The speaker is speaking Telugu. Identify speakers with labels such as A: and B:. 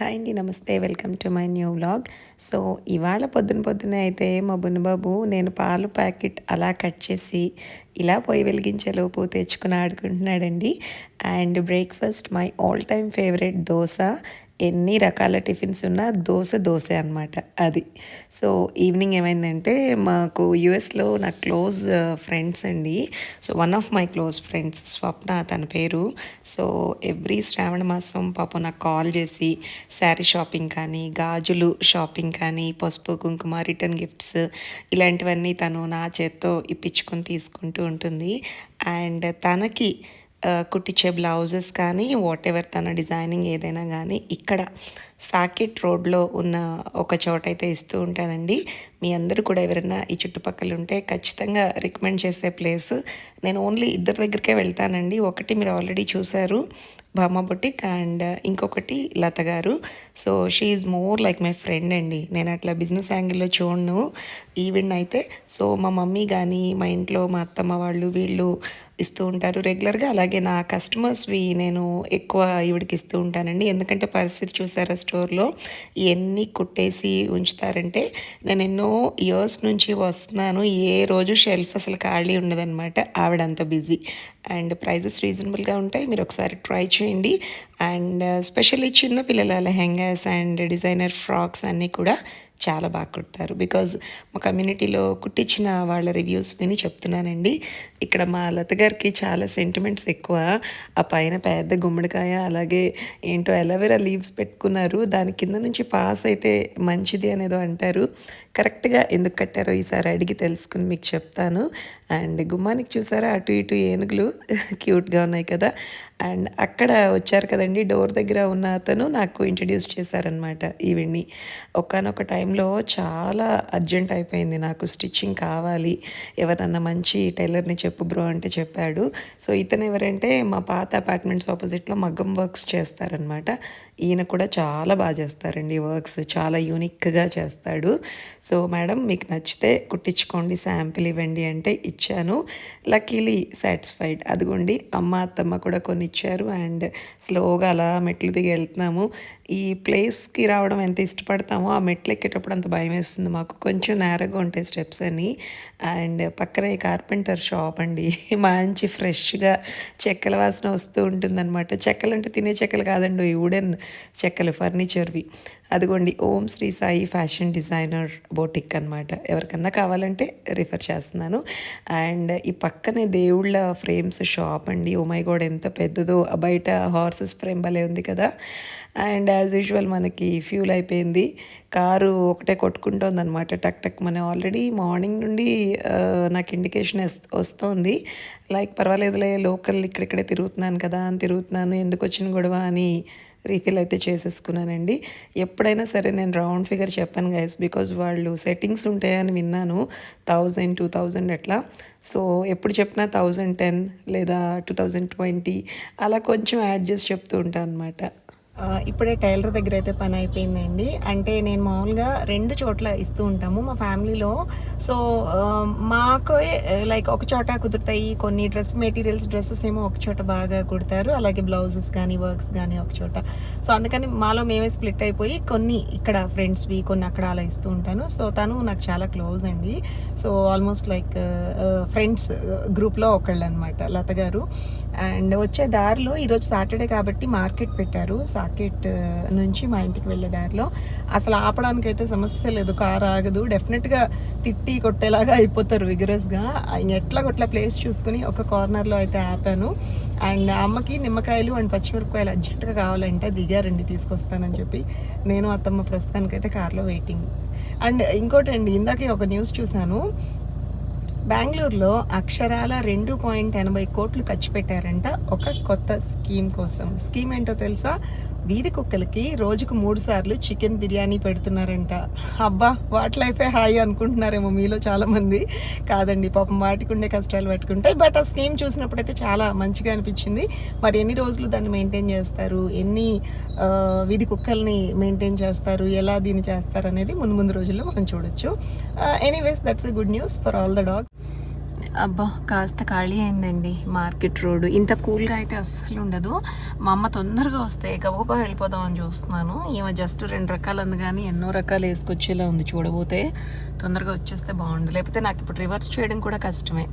A: హాయ్ అండి నమస్తే. Welcome to my new vlog. So ఇవాళ పొద్దున పొద్దునే అయితే మా బున్నబాబు నేను పాలు ప్యాకెట్ అలా కట్ చేసి ఇలా పొయ్యి వెలిగించేలోపు తెచ్చుకుని ఆడుకుంటున్నాడండి. And breakfast my all time favourite dosa. ఎన్ని రకాల టిఫిన్స్ ఉన్నా దోశ దోశ అనమాట అది. సో ఈవినింగ్ ఏమైందంటే మాకు యుఎస్లో నా క్లోజ్ ఫ్రెండ్స్ అండి. So one of my close friends Swapna తన పేరు. సో ఎవ్రీ శ్రావణ మాసం పాపం నాకు కాల్ చేసి శారీ షాపింగ్ కానీ గాజులు షాపింగ్ కానీ పసుపు కుంకుమ రిటర్న్ గిఫ్ట్స్ ఇలాంటివన్నీ తను నా చేత్తో ఇప్పించుకొని తీసుకుంటూ ఉంటుంది. అండ్ తనకి కుట్టించే బ్లౌజెస్ కానీ వాట్ ఎవర్ తన డిజైనింగ్ ఏదైనా కానీ ఇక్కడ సాకెట్ రోడ్లో ఉన్న ఒక చోట అయితే ఇస్తూ ఉంటానండి. మీ అందరూ కూడా ఎవరైనా ఈ చుట్టుపక్కల ఉంటే ఖచ్చితంగా రికమెండ్ చేసే ప్లేస్. నేను ఓన్లీ ఇద్దరి దగ్గరికే వెళ్తానండి. ఒకటి మీరు ఆల్రెడీ చూశారు భామ బొటిక్ అండ్ ఇంకొకటి లత గారు. So she is more like my friend అండి. నేను అట్లా బిజినెస్ యాంగిల్లో చూడను. ఈవెంట్ అయితే సో మా మమ్మీ కానీ మా ఇంట్లో మా అత్తమ్మ వాళ్ళు వీళ్ళు ఇస్తూ ఉంటారు రెగ్యులర్గా అలాగే నా కస్టమర్స్వి నేను ఎక్కువ ఈవిడికి ఇస్తూ ఉంటానండి. ఎందుకంటే పరిస్థితి చూసారా స్టోర్లో ఇవన్నీ కుట్టేసి ఉంచుతారంటే నేను ఎన్నో ఇయర్స్ నుంచి వస్తున్నాను ఏ రోజు షెల్ఫ్ అసలు ఖాళీ ఉండదన్నమాట ఆవిడ అంత బిజీ. అండ్ ప్రైజెస్ రీజనబుల్గా ఉంటాయి మీరు ఒకసారి ట్రై చేయండి. అండ్ స్పెషల్లీ చిన్న పిల్లల లెహెంగాస్ అండ్ డిజైనర్ ఫ్రాక్స్ అన్నీ కూడా చాలా బాగా కుడతారు. బికాజ్ మా కమ్యూనిటీలో కుట్టించిన వాళ్ళ రివ్యూస్ విని చెప్తున్నానండి. ఇక్కడ మా లత గారికి చాలా సెంటిమెంట్స్ ఎక్కువ. ఆ పైన పెద్ద గుమ్మడికాయ అలాగే ఏంటో ఎలవేరా లీవ్స్ పెట్టుకున్నారు. దాని కింద నుంచి పాస్ అయితే మంచిది అనేదో అంటారు. కరెక్ట్గా ఎందుకు కట్టారో ఈసారి అడిగి తెలుసుకుని మీకు చెప్తాను. అండ్ గుమ్మానికి చూసారా? అటు ఇటు ఏనుగులు క్యూట్గా ఉన్నాయి కదా? అండ్ అక్కడ వచ్చారు కదండి డోర్ దగ్గర ఉన్న అతను నాకు ఇంట్రడ్యూస్ చేశారనమాట ఈవిడ్ని. ఒకనొక టైంలో చాలా అర్జెంట్ అయిపోయింది నాకు స్టిచ్చింగ్ కావాలి ఎవరన్నా మంచి టైలర్ని చెప్పు బ్రో అంటే చెప్పాడు. సో ఇతను ఎవరంటే మా పాత అపార్ట్మెంట్స్ ఆపోజిట్లో మగ్గం వర్క్స్ చేస్తారనమాట ఈయన కూడా చాలా బాగా చేస్తారండి వర్క్స్ చాలా యూనిక్గా చేస్తాడు. సో మేడం మీకు నచ్చితే కుట్టించుకోండి శాంపిల్ ఇవ్వండి అంటే ఇచ్చాను. లక్కీలీ సాటిస్ఫైడ్ అదిగోండి అమ్మ అత్తమ్మ కూడా కొన్ని ఇచ్చారు అండ్ స్లోగా అలా మెట్లు దిగి వెళ్తున్నాము. ఈ ప్లేస్కి రావడం ఎంత ఇష్టపడతామో ఆ మెట్లు ఎక్కేటప్పుడు అంత భయం వేస్తుంది మాకు కొంచెం నేరగా ఉంటాయి స్టెప్స్ అని. అండ్ పక్కనే కార్పెంటర్ షాప్ అండి. మంచి ఫ్రెష్గా చెక్కల వాసన వస్తూ ఉంటుందన్నమాట. చెక్కలు అంటే తినే చెక్కలు కాదండి వుడెన్ చెక్కలు ఫర్నిచర్వి. అదిగోండి Om Sri Sai fashion designer boutique అనమాట ఎవరికన్నా కావాలంటే రిఫర్ చేస్తున్నాను. అండ్ ఈ పక్కనే దేవుళ్ళ ఫ్రేమ్స్ షాప్ అండి. ఓ మై గోడ్ ఎంత పెద్దదో. బయట హార్సెస్ ఫ్రేమ్ భలే ఉంది కదా. అండ్ యాజ్ యూజువల్ మనకి ఫ్యూల్ అయిపోయింది. కారు ఒకటే కొట్టుకుంటోంది అనమాట టక్ టక్ మన ఆల్రెడీ మార్నింగ్ నుండి నాకు ఇండికేషన్ వస్తోంది. లైక్ పర్వాలేదులే లోకల్ ఇక్కడిక్కడే తిరుగుతున్నాను కదా అని తిరుగుతున్నాను ఎందుకు వచ్చిన గొడవ అని రీఫిల్ అయితే చేసేసుకున్నానండి. ఎప్పుడైనా సరే నేను రౌండ్ ఫిగర్ చెప్పాను గైస్ బికాజ్ వాళ్ళు సెట్టింగ్స్ ఉంటాయని విన్నాను. థౌజండ్ టూ థౌజండ్ అట్లా. సో ఎప్పుడు చెప్పినా థౌజండ్ టెన్ లేదా టూ థౌజండ్ ట్వంటీ అలా కొంచెం యాడ్ చేసి చెప్తూ ఉంటాను అనమాట ఇప్పుడే టైలర్ దగ్గర అయితే పని అయిపోయిందండి. అంటే నేను మామూలుగా రెండు చోట్ల ఇస్తూ ఉంటాము మా ఫ్యామిలీలో. సో మాకు లైక్ ఒక చోట కుదురుతాయి కొన్ని డ్రెస్ మెటీరియల్స్ డ్రెస్సెస్ ఏమో ఒక చోట బాగా కుడతారు. అలాగే బ్లౌజెస్ కానీ వర్క్స్ కానీ ఒక చోట. సో అందుకని మాలో మేమే స్ప్లిట్ అయిపోయి కొన్ని ఇక్కడ ఫ్రెండ్స్వి కొన్ని అక్కడ అలా ఇస్తూ ఉంటాను. సో తను నాకు చాలా క్లోజ్ అండి. సో ఆల్మోస్ట్ లైక్ ఫ్రెండ్స్ గ్రూప్లో ఒకళ్ళు అనమాట లత గారు. అండ్ వచ్చే దారిలో ఈరోజు సాటర్డే కాబట్టి మార్కెట్ పెట్టారు. మార్కెట్ నుంచి మా ఇంటికి వెళ్ళే దారిలో. అసలు ఆపడానికి అయితే సమస్య లేదు కార్ ఆగదు. డెఫినెట్గా తిట్టి కొట్టేలాగా అయిపోతారు విగరస్గా ఎట్లా కొట్లా ప్లేస్ చూసుకుని ఒక కార్నర్లో అయితే ఆపాను. అండ్ అమ్మకి నిమ్మకాయలు అండ్ పచ్చిమిరపకాయలు అర్జెంటుగా కావాలంటే దిగారండి తీసుకొస్తానని చెప్పి. నేను అత్తమ్మ ప్రస్తుతానికైతే కార్లో వెయిటింగ్ అండ్ ఇంకోటి అండి ఒక న్యూస్ చూశాను. బెంగళూరులో అక్షరాల రెండు పాయింట్ ఎనభై కోట్లు ఖర్చు పెట్టారంట ఒక కొత్త స్కీమ్ కోసం. స్కీమ్ ఏంటో తెలుసా? వీధి కుక్కలకి రోజుకు మూడు సార్లు చికెన్ బిర్యానీ పెడుతున్నారంట. అబ్బా వాటి లైఫే హాయి అనుకుంటున్నారేమో మీలో చాలా మంది కాదండి పాపం వాటికి ఉండే కష్టాలు పట్టుకుంటాయి బట్ ఆ స్కీమ్ చూసినప్పుడైతే చాలా మంచిగా అనిపించింది. మరి ఎన్ని రోజులు దాన్ని మెయింటైన్ చేస్తారు? ఎన్ని వీధి కుక్కల్ని మెయింటైన్ చేస్తారు? ఎలా దీన్ని చేస్తారు అనేది ముందు ముందు రోజుల్లో మనం చూడొచ్చు. Anyways that's a good news for all the dogs అబ్బా కాస్త ఖాళీ అయిందండి మార్కెట్ రోడ్డు. ఇంత కూల్గా అయితే అస్సలు ఉండదు. మా అమ్మ తొందరగా వస్తే గబగబా వెళ్ళిపోదాం అని చూస్తున్నాను. ఈమె జస్ట్ రెండు రకాలు అంది కానీ ఎన్నో రకాలు వేసుకొచ్చేలా ఉంది చూడబోతే. తొందరగా వచ్చేస్తే బాగుండు. లేకపోతే నాకు ఇప్పుడు రివర్స్ చేయడం కూడా కష్టమే.